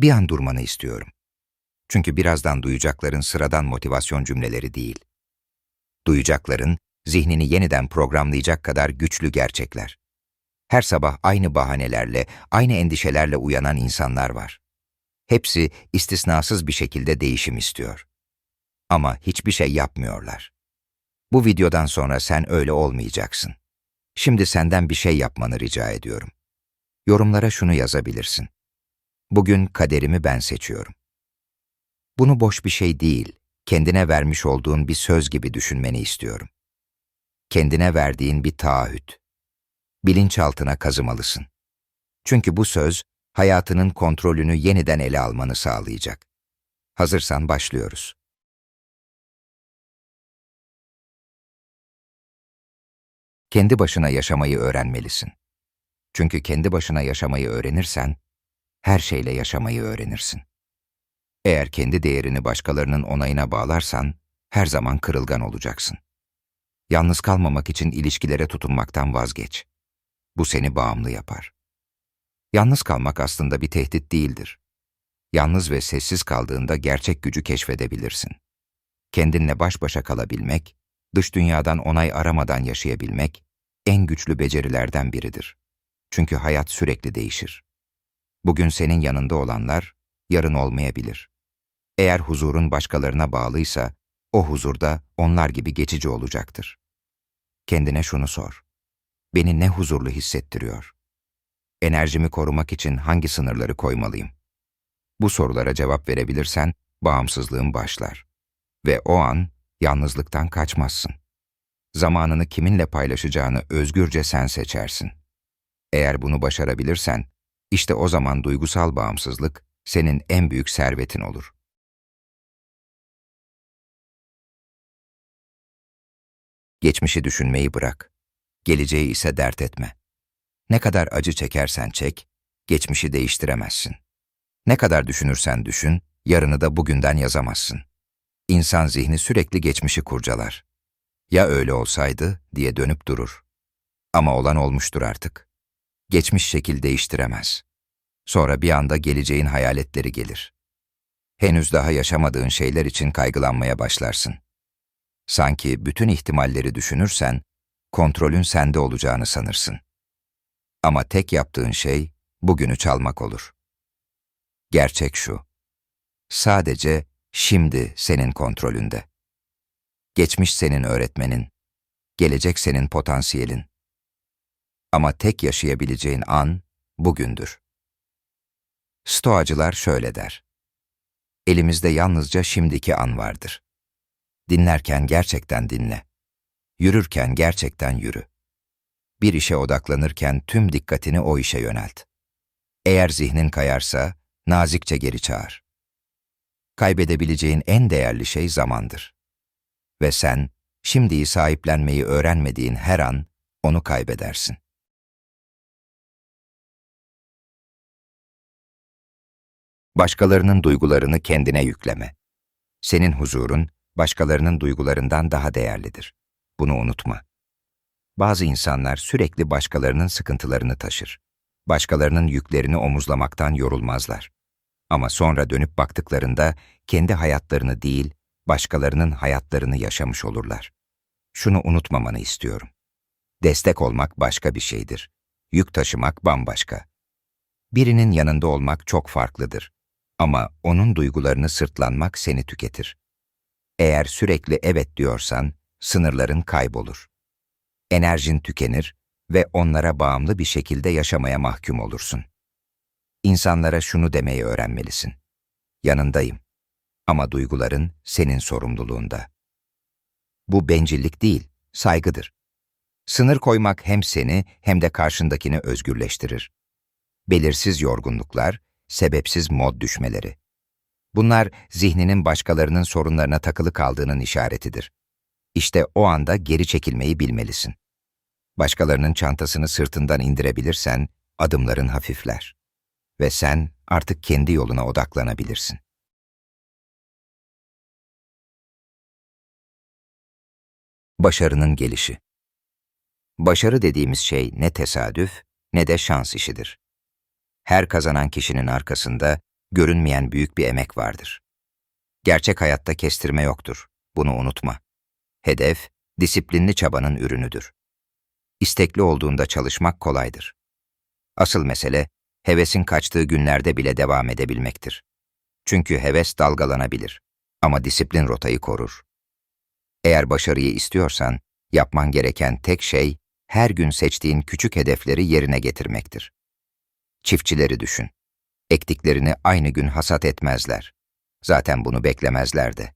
Bir an durmanı istiyorum. Çünkü birazdan duyacakların sıradan motivasyon cümleleri değil. Duyacakların zihnini yeniden programlayacak kadar güçlü gerçekler. Her sabah aynı bahanelerle, aynı endişelerle uyanan insanlar var. Hepsi istisnasız bir şekilde değişim istiyor. Ama hiçbir şey yapmıyorlar. Bu videodan sonra sen öyle olmayacaksın. Şimdi senden bir şey yapmanı rica ediyorum. Yorumlara şunu yazabilirsin. Bugün kaderimi ben seçiyorum. Bunu boş bir şey değil, kendine vermiş olduğun bir söz gibi düşünmeni istiyorum. Kendine verdiğin bir taahhüt. Bilinçaltına kazımalısın. Çünkü bu söz, hayatının kontrolünü yeniden ele almanı sağlayacak. Hazırsan başlıyoruz. Kendi başına yaşamayı öğrenmelisin. Çünkü kendi başına yaşamayı öğrenirsen, her şeyle yaşamayı öğrenirsin. Eğer kendi değerini başkalarının onayına bağlarsan, her zaman kırılgan olacaksın. Yalnız kalmamak için ilişkilere tutunmaktan vazgeç. Bu seni bağımlı yapar. Yalnız kalmak aslında bir tehdit değildir. Yalnız ve sessiz kaldığında gerçek gücü keşfedebilirsin. Kendinle baş başa kalabilmek, dış dünyadan onay aramadan yaşayabilmek en güçlü becerilerden biridir. Çünkü hayat sürekli değişir. Bugün senin yanında olanlar yarın olmayabilir. Eğer huzurun başkalarına bağlıysa, o huzurda onlar gibi geçici olacaktır. Kendine şunu sor. Beni ne huzurlu hissettiriyor? Enerjimi korumak için hangi sınırları koymalıyım? Bu sorulara cevap verebilirsen bağımsızlığın başlar. Ve o an yalnızlıktan kaçmazsın. Zamanını kiminle paylaşacağını özgürce sen seçersin. Eğer bunu başarabilirsen, işte o zaman duygusal bağımsızlık senin en büyük servetin olur. Geçmişi düşünmeyi bırak. Geleceği ise dert etme. Ne kadar acı çekersen çek, geçmişi değiştiremezsin. Ne kadar düşünürsen düşün, yarını da bugünden yazamazsın. İnsan zihni sürekli geçmişi kurcalar. Ya öyle olsaydı diye dönüp durur. Ama olan olmuştur artık. Geçmiş şekil değiştiremez. Sonra bir anda geleceğin hayaletleri gelir. Henüz daha yaşamadığın şeyler için kaygılanmaya başlarsın. Sanki bütün ihtimalleri düşünürsen, kontrolün sende olacağını sanırsın. Ama tek yaptığın şey, bugünü çalmak olur. Gerçek şu. Sadece şimdi senin kontrolünde. Geçmiş senin öğretmenin, gelecek senin potansiyelin. Ama tek yaşayabileceğin an bugündür. Stoacılar şöyle der. Elimizde yalnızca şimdiki an vardır. Dinlerken gerçekten dinle. Yürürken gerçekten yürü. Bir işe odaklanırken tüm dikkatini o işe yönelt. Eğer zihnin kayarsa nazikçe geri çağır. Kaybedebileceğin en değerli şey zamandır. Ve sen şimdiyi sahiplenmeyi öğrenmediğin her an onu kaybedersin. Başkalarının duygularını kendine yükleme. Senin huzurun başkalarının duygularından daha değerlidir. Bunu unutma. Bazı insanlar sürekli başkalarının sıkıntılarını taşır. Başkalarının yüklerini omuzlamaktan yorulmazlar. Ama sonra dönüp baktıklarında kendi hayatlarını değil, başkalarının hayatlarını yaşamış olurlar. Şunu unutmamanı istiyorum. Destek olmak başka bir şeydir. Yük taşımak bambaşka. Birinin yanında olmak çok farklıdır. Ama onun duygularını sırtlanmak seni tüketir. Eğer sürekli evet diyorsan, sınırların kaybolur. Enerjin tükenir ve onlara bağımlı bir şekilde yaşamaya mahkum olursun. İnsanlara şunu demeyi öğrenmelisin. Yanındayım. Ama duyguların senin sorumluluğunda. Bu bencillik değil, saygıdır. Sınır koymak hem seni hem de karşındakini özgürleştirir. Belirsiz yorgunluklar, sebepsiz mod düşmeleri. Bunlar zihninin başkalarının sorunlarına takılı kaldığının işaretidir. İşte o anda geri çekilmeyi bilmelisin. Başkalarının çantasını sırtından indirebilirsen adımların hafifler. Ve sen artık kendi yoluna odaklanabilirsin. Başarının gelişi Başarı dediğimiz şey ne tesadüf ne de şans işidir. Her kazanan kişinin arkasında görünmeyen büyük bir emek vardır. Gerçek hayatta kestirme yoktur. Bunu unutma. Hedef, disiplinli çabanın ürünüdür. İstekli olduğunda çalışmak kolaydır. Asıl mesele, hevesin kaçtığı günlerde bile devam edebilmektir. Çünkü heves dalgalanabilir ama disiplin rotayı korur. Eğer başarıyı istiyorsan, yapman gereken tek şey, her gün seçtiğin küçük hedefleri yerine getirmektir. Çiftçileri düşün. Ektiklerini aynı gün hasat etmezler. Zaten bunu beklemezler de.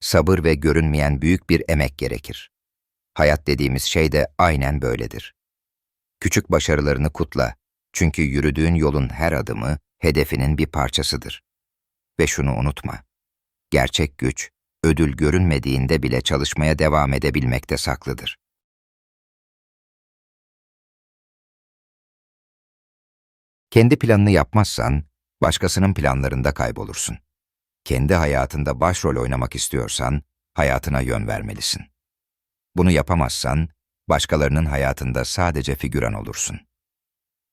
Sabır ve görünmeyen büyük bir emek gerekir. Hayat dediğimiz şey de aynen böyledir. Küçük başarılarını kutla. Çünkü yürüdüğün yolun her adımı hedefinin bir parçasıdır. Ve şunu unutma. Gerçek güç, ödül görünmediğinde bile çalışmaya devam edebilmekte saklıdır. Kendi planını yapmazsan, başkasının planlarında kaybolursun. Kendi hayatında başrol oynamak istiyorsan, hayatına yön vermelisin. Bunu yapamazsan, başkalarının hayatında sadece figüran olursun.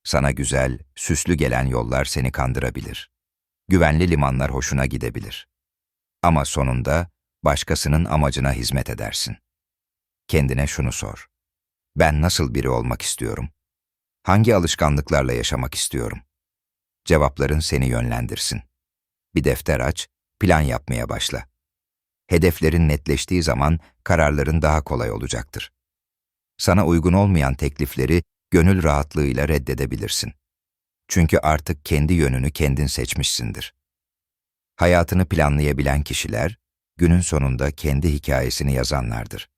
Sana güzel, süslü gelen yollar seni kandırabilir. Güvenli limanlar hoşuna gidebilir. Ama sonunda başkasının amacına hizmet edersin. Kendine şunu sor. Ben nasıl biri olmak istiyorum? Hangi alışkanlıklarla yaşamak istiyorum? Cevapların seni yönlendirsin. Bir defter aç, plan yapmaya başla. Hedeflerin netleştiği zaman kararların daha kolay olacaktır. Sana uygun olmayan teklifleri gönül rahatlığıyla reddedebilirsin. Çünkü artık kendi yönünü kendin seçmişsindir. Hayatını planlayabilen kişiler, günün sonunda kendi hikayesini yazanlardır.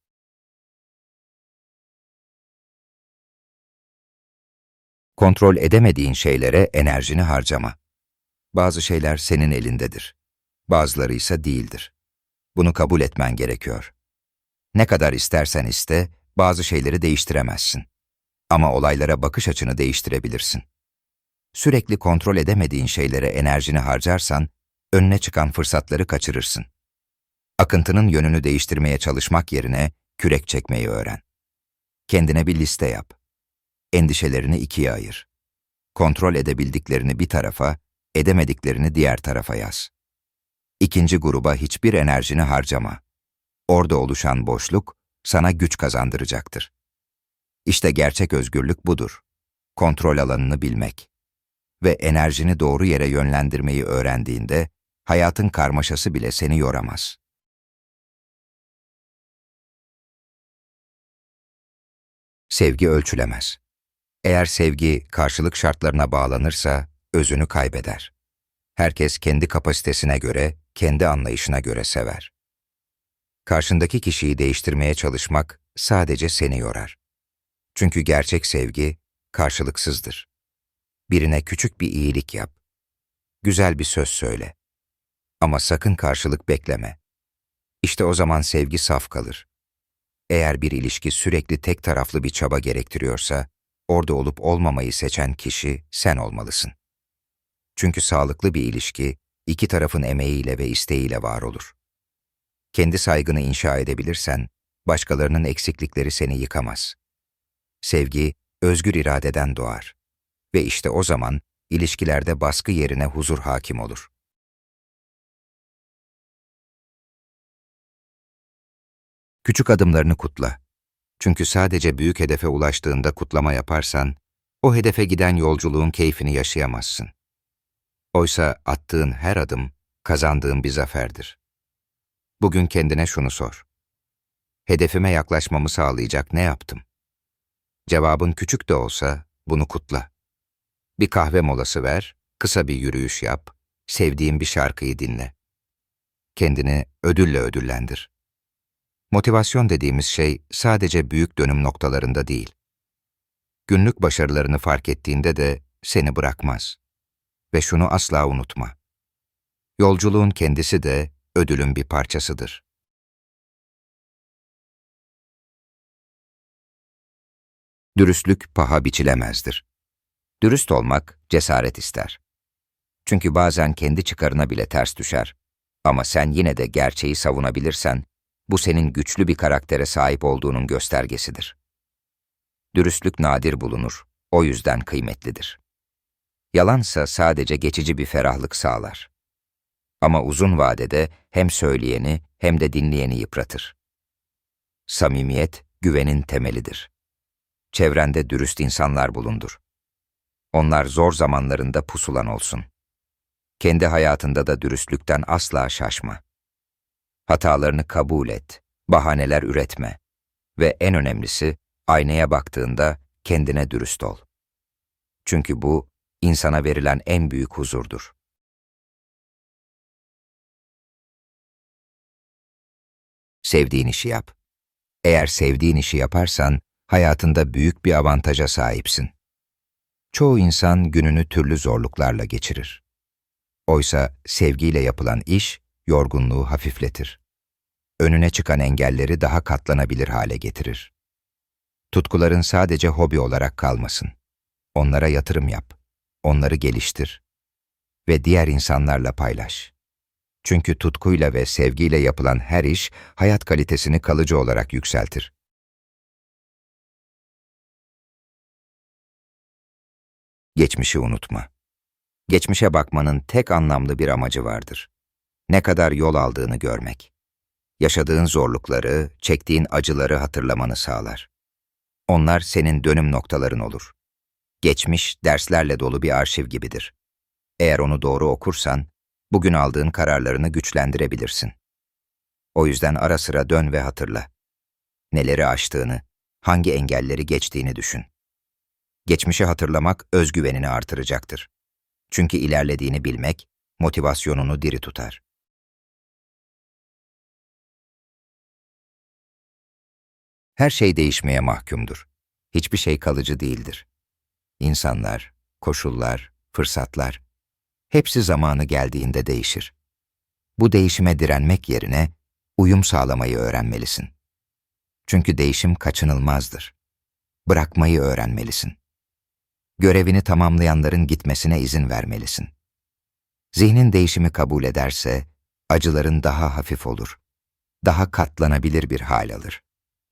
Kontrol edemediğin şeylere enerjini harcama. Bazı şeyler senin elindedir. Bazıları ise değildir. Bunu kabul etmen gerekiyor. Ne kadar istersen iste, bazı şeyleri değiştiremezsin. Ama olaylara bakış açını değiştirebilirsin. Sürekli kontrol edemediğin şeylere enerjini harcarsan, önüne çıkan fırsatları kaçırırsın. Akıntının yönünü değiştirmeye çalışmak yerine kürek çekmeyi öğren. Kendine bir liste yap. Endişelerini ikiye ayır. Kontrol edebildiklerini bir tarafa, edemediklerini diğer tarafa yaz. İkinci gruba hiçbir enerjini harcama. Orada oluşan boşluk sana güç kazandıracaktır. İşte gerçek özgürlük budur. Kontrol alanını bilmek. Ve enerjini doğru yere yönlendirmeyi öğrendiğinde, hayatın karmaşası bile seni yoramaz. Sevgi ölçülemez. Eğer sevgi karşılık şartlarına bağlanırsa özünü kaybeder. Herkes kendi kapasitesine göre, kendi anlayışına göre sever. Karşındaki kişiyi değiştirmeye çalışmak sadece seni yorar. Çünkü gerçek sevgi karşılıksızdır. Birine küçük bir iyilik yap. Güzel bir söz söyle. Ama sakın karşılık bekleme. İşte o zaman sevgi saf kalır. Eğer bir ilişki sürekli tek taraflı bir çaba gerektiriyorsa, orada olup olmamayı seçen kişi sen olmalısın. Çünkü sağlıklı bir ilişki, iki tarafın emeğiyle ve isteğiyle var olur. Kendi saygını inşa edebilirsen, başkalarının eksiklikleri seni yıkamaz. Sevgi, özgür iradeden doğar. Ve işte o zaman, ilişkilerde baskı yerine huzur hakim olur. Küçük adımlarını kutla. Çünkü sadece büyük hedefe ulaştığında kutlama yaparsan, o hedefe giden yolculuğun keyfini yaşayamazsın. Oysa attığın her adım, kazandığın bir zaferdir. Bugün kendine şunu sor. Hedefime yaklaşmamı sağlayacak ne yaptım? Cevabın küçük de olsa bunu kutla. Bir kahve molası ver, kısa bir yürüyüş yap, sevdiğin bir şarkıyı dinle. Kendini ödülle ödüllendir. Motivasyon dediğimiz şey sadece büyük dönüm noktalarında değil. Günlük başarılarını fark ettiğinde de seni bırakmaz. Ve şunu asla unutma. Yolculuğun kendisi de ödülün bir parçasıdır. Dürüstlük paha biçilemezdir. Dürüst olmak cesaret ister. Çünkü bazen kendi çıkarına bile ters düşer. Ama sen yine de gerçeği savunabilirsen, bu senin güçlü bir karaktere sahip olduğunun göstergesidir. Dürüstlük nadir bulunur, o yüzden kıymetlidir. Yalansa sadece geçici bir ferahlık sağlar. Ama uzun vadede hem söyleyeni hem de dinleyeni yıpratır. Samimiyet, güvenin temelidir. Çevrende dürüst insanlar bulundur. Onlar zor zamanlarında pusulan olsun. Kendi hayatında da dürüstlükten asla şaşma. Hatalarını kabul et, bahaneler üretme ve en önemlisi aynaya baktığında kendine dürüst ol. Çünkü bu insana verilen en büyük huzurdur. Sevdiğin işi yap. Eğer sevdiğin işi yaparsan hayatında büyük bir avantaja sahipsin. Çoğu insan gününü türlü zorluklarla geçirir. Oysa sevgiyle yapılan iş yorgunluğu hafifletir. Önüne çıkan engelleri daha katlanabilir hale getirir. Tutkuların sadece hobi olarak kalmasın. Onlara yatırım yap. Onları geliştir. Ve diğer insanlarla paylaş. Çünkü tutkuyla ve sevgiyle yapılan her iş hayat kalitesini kalıcı olarak yükseltir. Geçmişi unutma. Geçmişe bakmanın tek anlamlı bir amacı vardır. Ne kadar yol aldığını görmek. Yaşadığın zorlukları, çektiğin acıları hatırlamanı sağlar. Onlar senin dönüm noktaların olur. Geçmiş, derslerle dolu bir arşiv gibidir. Eğer onu doğru okursan, bugün aldığın kararlarını güçlendirebilirsin. O yüzden ara sıra dön ve hatırla. Neleri aştığını, hangi engelleri geçtiğini düşün. Geçmişi hatırlamak özgüvenini artıracaktır. Çünkü ilerlediğini bilmek, motivasyonunu diri tutar. Her şey değişmeye mahkumdur. Hiçbir şey kalıcı değildir. İnsanlar, koşullar, fırsatlar, hepsi zamanı geldiğinde değişir. Bu değişime direnmek yerine uyum sağlamayı öğrenmelisin. Çünkü değişim kaçınılmazdır. Bırakmayı öğrenmelisin. Görevini tamamlayanların gitmesine izin vermelisin. Zihnin değişimi kabul ederse, acıların daha hafif olur. Daha katlanabilir bir hal alır.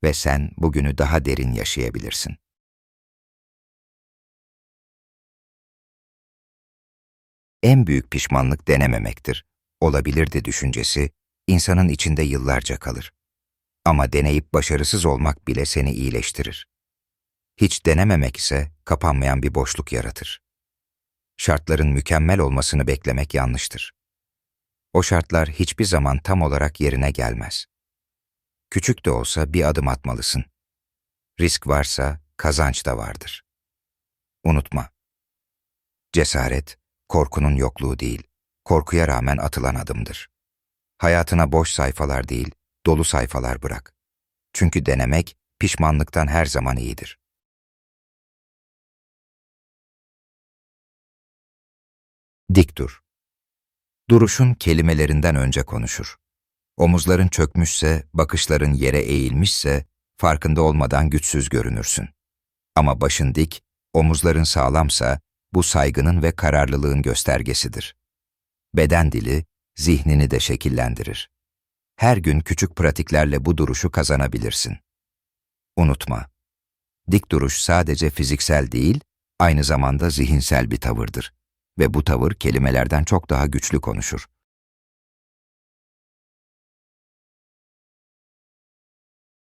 Ve sen bugünü daha derin yaşayabilirsin. En büyük pişmanlık denememektir. Olabilirdi düşüncesi, insanın içinde yıllarca kalır. Ama deneyip başarısız olmak bile seni iyileştirir. Hiç denememek ise kapanmayan bir boşluk yaratır. Şartların mükemmel olmasını beklemek yanlıştır. O şartlar hiçbir zaman tam olarak yerine gelmez. Küçük de olsa bir adım atmalısın. Risk varsa kazanç da vardır. Unutma. Cesaret, korkunun yokluğu değil, korkuya rağmen atılan adımdır. Hayatına boş sayfalar değil, dolu sayfalar bırak. Çünkü denemek, pişmanlıktan her zaman iyidir. Dik dur. Duruşun kelimelerinden önce konuşur. Omuzların çökmüşse, bakışların yere eğilmişse, farkında olmadan güçsüz görünürsün. Ama başın dik, omuzların sağlamsa, bu saygının ve kararlılığın göstergesidir. Beden dili, zihnini de şekillendirir. Her gün küçük pratiklerle bu duruşu kazanabilirsin. Unutma, dik duruş sadece fiziksel değil, aynı zamanda zihinsel bir tavırdır ve bu tavır kelimelerden çok daha güçlü konuşur.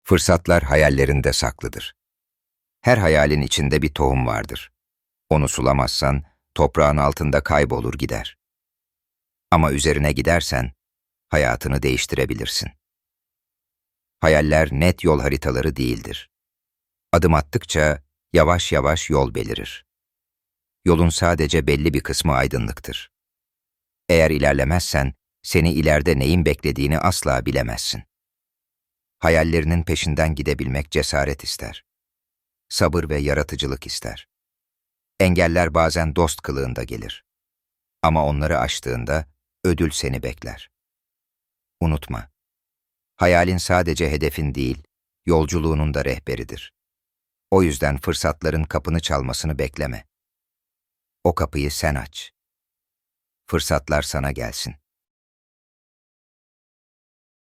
Fırsatlar hayallerinde saklıdır. Her hayalin içinde bir tohum vardır. Onu sulamazsan toprağın altında kaybolur gider. Ama üzerine gidersen hayatını değiştirebilirsin. Hayaller net yol haritaları değildir. Adım attıkça yavaş yavaş yol belirir. Yolun sadece belli bir kısmı aydınlıktır. Eğer ilerlemezsen seni ileride neyin beklediğini asla bilemezsin. Hayallerinin peşinden gidebilmek cesaret ister. Sabır ve yaratıcılık ister. Engeller bazen dost kılığında gelir. Ama onları aştığında ödül seni bekler. Unutma. Hayalin sadece hedefin değil, yolculuğunun da rehberidir. O yüzden fırsatların kapını çalmasını bekleme. O kapıyı sen aç. Fırsatlar sana gelsin.